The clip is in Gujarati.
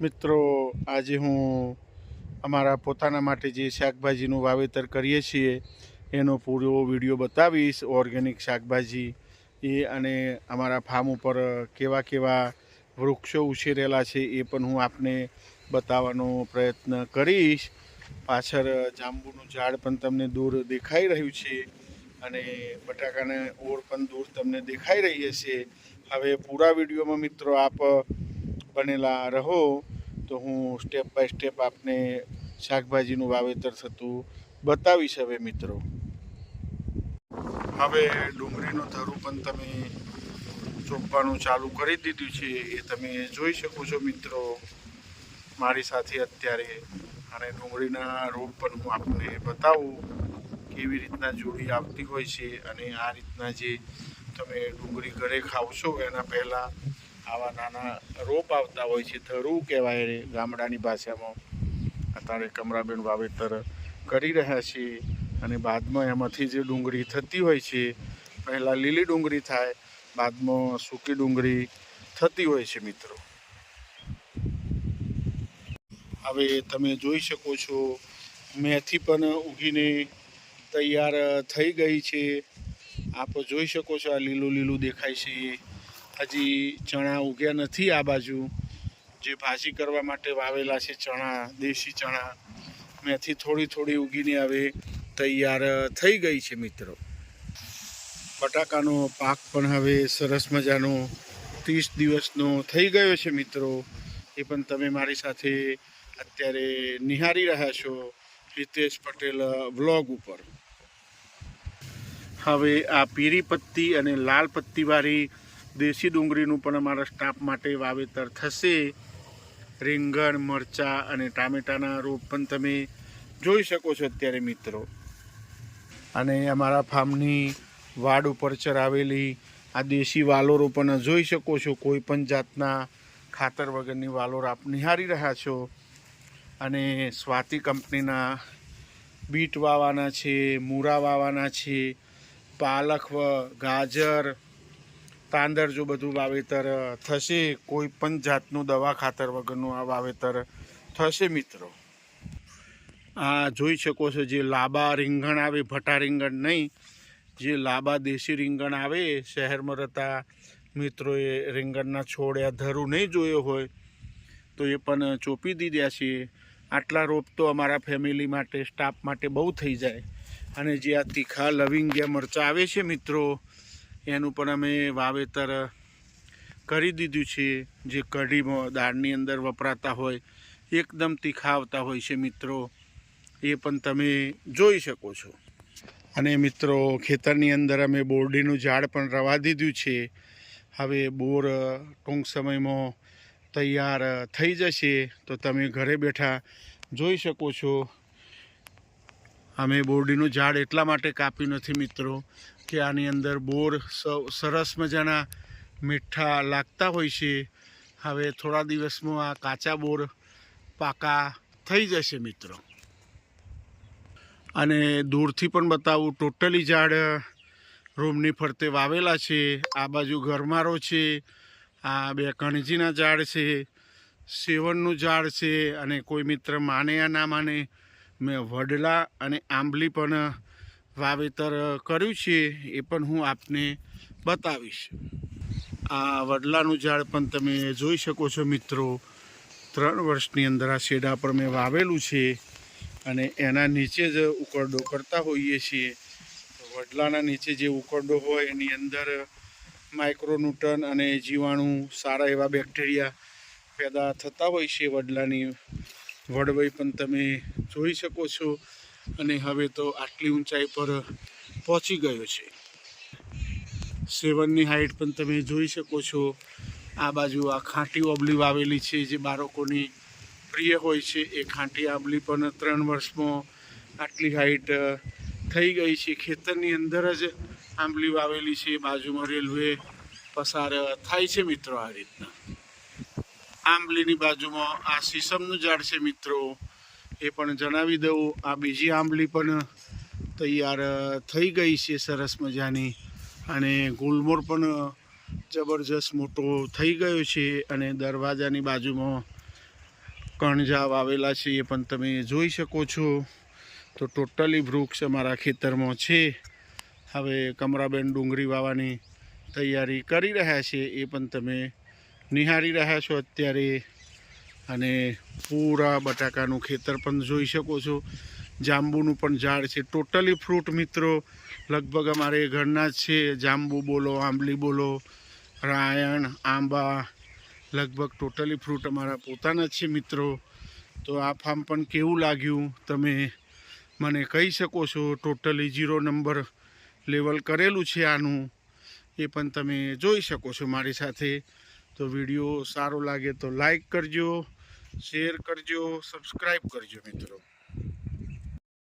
મિત્રો, આજે હું અમારા પોતાના માટે જે શાકભાજીનું વાવેતર કરીએ છીએ, એનો પૂરો વીડિયો બતાવીશ. ઓર્ગેનિક શાકભાજી એ અને અમારા ફાર્મ ઉપર કેવા કેવા વૃક્ષો ઉછેરેલા છે એ પણ હું આપને બતાવવાનો પ્રયત્ન કરીશ. પાછળ જાંબુનું ઝાડ પણ તમને દૂર દેખાઈ રહ્યું છે અને બટાકાને ઓળ પણ દૂર તમને દેખાઈ રહી હશે. હવે પૂરા વિડીયોમાં મિત્રો આપ બનેલા રહો, તો હું સ્ટેપ બાય સ્ટેપ આપને શાકભાજીનું વાવેતર થતું બતાવીશ હવે મિત્રો. હવે ડુંગળીનું ધરું પણ તમે ચોપવાનું ચાલુ કરી દીધું છે, એ તમે જોઈ શકો છો મિત્રો. મારી સાથે અત્યારે અને ડુંગળીના રોપ પણ હું આપને બતાવું કેવી રીતના જોડી આવતી હોય છે અને આ રીતના જે તમે ડુંગળી ઘરે ખાવશો, એના પહેલાં આવા નાના રોપ આવતા હોય છે, થરું કહેવાય ગામડાની ભાષામાં. અત્યારે કમરાબેન વાવેતર કરી રહ્યા છે અને બાદમાં એમાંથી જે ડુંગળી થતી હોય છે, પહેલાં લીલી ડુંગળી થાય, બાદમાં સૂકી ડુંગળી થતી હોય છે મિત્રો. હવે તમે જોઈ શકો છો, મેથી પણ ઉગીને તૈયાર થઈ ગઈ છે. આપ જોઈ શકો છો આ લીલું લીલું દેખાય છે. હજી ચણા ઉગ્યા નથી આ બાજુ. જે ભાજી કરવા માટે વાવેલા છે ચણા, દેશી ચણા, મેથી થોડી થોડી ઉગીને હવે તૈયાર થઈ ગઈ છે મિત્રો. બટાકાનો પાક પણ હવે સરસ મજાનો ત્રીસ દિવસનો થઈ ગયો છે મિત્રો. એ પણ તમે મારી સાથે અત્યારે નિહાળી રહ્યા છો હિતેશ પટેલ વ્લોગ ઉપર. હવે આ પીરી પત્તી અને લાલ પત્તીવાળી દેશી ડુંગળીનું પણ અમારા સ્ટાફ માટે વાવેતર થશે. રીંગણ, મરચાં અને ટામેટાના રોપ પણ તમે જોઈ શકો છો અત્યારે મિત્રો. અને અમારા ફાર્મની વાડ ઉપર ચરાવેલી આ દેશી વાલોરો પણ જોઈ શકો છો. કોઈ પણ જાતના ખાતર વગરની વાલોર આપ નિહાળી રહ્યા છો. અને સ્વાતિ કંપનીના બીટ વાવવાના છે, મૂરા વાવવાના છે, પાલક, ગાજર તાંદર જો બધું વાવેતર થશે કોઈ પણ જાતનું દવા ખાતર વગરનું આ વાવેતર થશે મિત્રો. આ જોઈ શકો છો જે લાંબા રીંગણ આવે ભટા રીંગણ નહીં, જે લાંબા દેશી રીંગણ આવે, શહેરમાં રહેતા મિત્રોએ રીંગણના છોડ્યા ધરું નહીં જોયો હોય, તો એ પણ ચોપી દીધા છે. આટલા રોપ તો અમારા ફેમિલી માટે, સ્ટાફ માટે બહુ થઈ જાય. અને જે આ તીખા લવિંગિયા મરચાં આવે છે મિત્રો એનું પણ અમે વાવેતર કરી દીધું છે. જે કઢીમાં દાળની અંદર વપરાતા હોય, એકદમ તીખા આવતા હોય છે મિત્રો. એ પણ તમે જોઈ શકો છો. અને મિત્રો, ખેતરની અંદર અમે બોરડીનું ઝાડ પણ રવા દીધું છે. હવે બોર ટૂંક સમયમાં તૈયાર થઈ જશે. તો તમે ઘરે બેઠા જોઈ શકો છો. અમે બોરડીનું ઝાડ એટલા માટે કાપ્યું નથી મિત્રો. કે આની અંદર બોર સરસ મજાના મીઠા લાગતા હોય છે. હવે થોડા દિવસમાં આ કાચા બોર પાકા થઈ જશે મિત્રો. અને દૂરથી પણ બતાવું, ટોટલી ઝાડ રૂમની ફરતે વાવેલા છે. આ બાજુ ગરમારો છે, આ બે કણજીના ઝાડ છે, સેવનનું ઝાડ છે અને કોઈ મિત્ર માને યા ના માને, મેં વડલા અને આંબલી પણ વાવેતર કર્યું છે એ પણ હું આપને બતાવીશ. આ વડલાનું ઝાડ પણ તમે જોઈ શકો છો મિત્રો. ત્રણ વર્ષની અંદર આ શેડા પર મેં વાવેલું છે અને એના નીચે જ ઉકરડો કરતા હોઈએ છીએ. વડલાના નીચે જે ઉકરડો હોય એની અંદર માઇક્રોન્યુટન અને જીવાણુ સારા એવા બેક્ટેરિયા પેદા થતા હોય છે વડલાની વડવઈ પણ તમે જોઈ શકો છો. અને હવે તો આટલી ઊંચાઈ પર પહોંચી ગયો છે. સેવનની હાઈટ પણ તમે જોઈ શકો છો. આ બાજુ આ ખાંટી ઓબલી વાવેલી છે જે બાળકોની પ્રિય હોય છે. એ ખાંટી આંબલી પણ ત્રણ વર્ષમાં આટલી હાઈટ થઈ ગઈ છે. ખેતરની અંદર જ આંબલી વાવેલી છે. બાજુમાં રેલવે પસાર થાય છે મિત્રો આ રીતના. આંબલીની બાજુમાં આ સીસમનું ઝાડ છે મિત્રો. એ પણ જણાવી દઉં. આ બીજી આંબલી પણ તૈયાર થઈ ગઈ છે સરસ મજાની. અને ગુલમોર પણ જબરજસ્ત મોટો થઈ ગયો છે અને દરવાજાની બાજુમાં કણજાવ આવેલા છે એ પણ તમે જોઈ શકો છો. તો ટોટલી વૃક્ષ અમારા ખેતરમાં છે. હવે કમરાબેન ડુંગળી વાવવાની તૈયારી કરી રહ્યા છે એ પણ તમે નિહાળી રહ્યા છો અત્યારે. અને પૂરા બટાકાનું ખેતર પણ જોઈ શકો છો. જાંબુનું પણ ઝાડ છે. ટોટલી ફ્રૂટ મિત્રો. લગભગ અમારે ઘરના જ છે. જાંબુ બોલો, આંબલી બોલો, રાયણ, આંબા, લગભગ ટોટલી ફ્રૂટ અમારા પોતાના જ છે મિત્રો. તો આ ફાર્મ પણ કેવું લાગ્યું તમે મને કહી શકો છો? ટોટલી ઝીરો નંબર લેવલ કરેલું છે આનું. એ પણ તમે જોઈ શકો છો મારી સાથે. તો વીડિયો સારો લાગે તો લાઈક કરજો. શેર કરજો સબસ્ક્રાઈબ કરજો મિત્રો.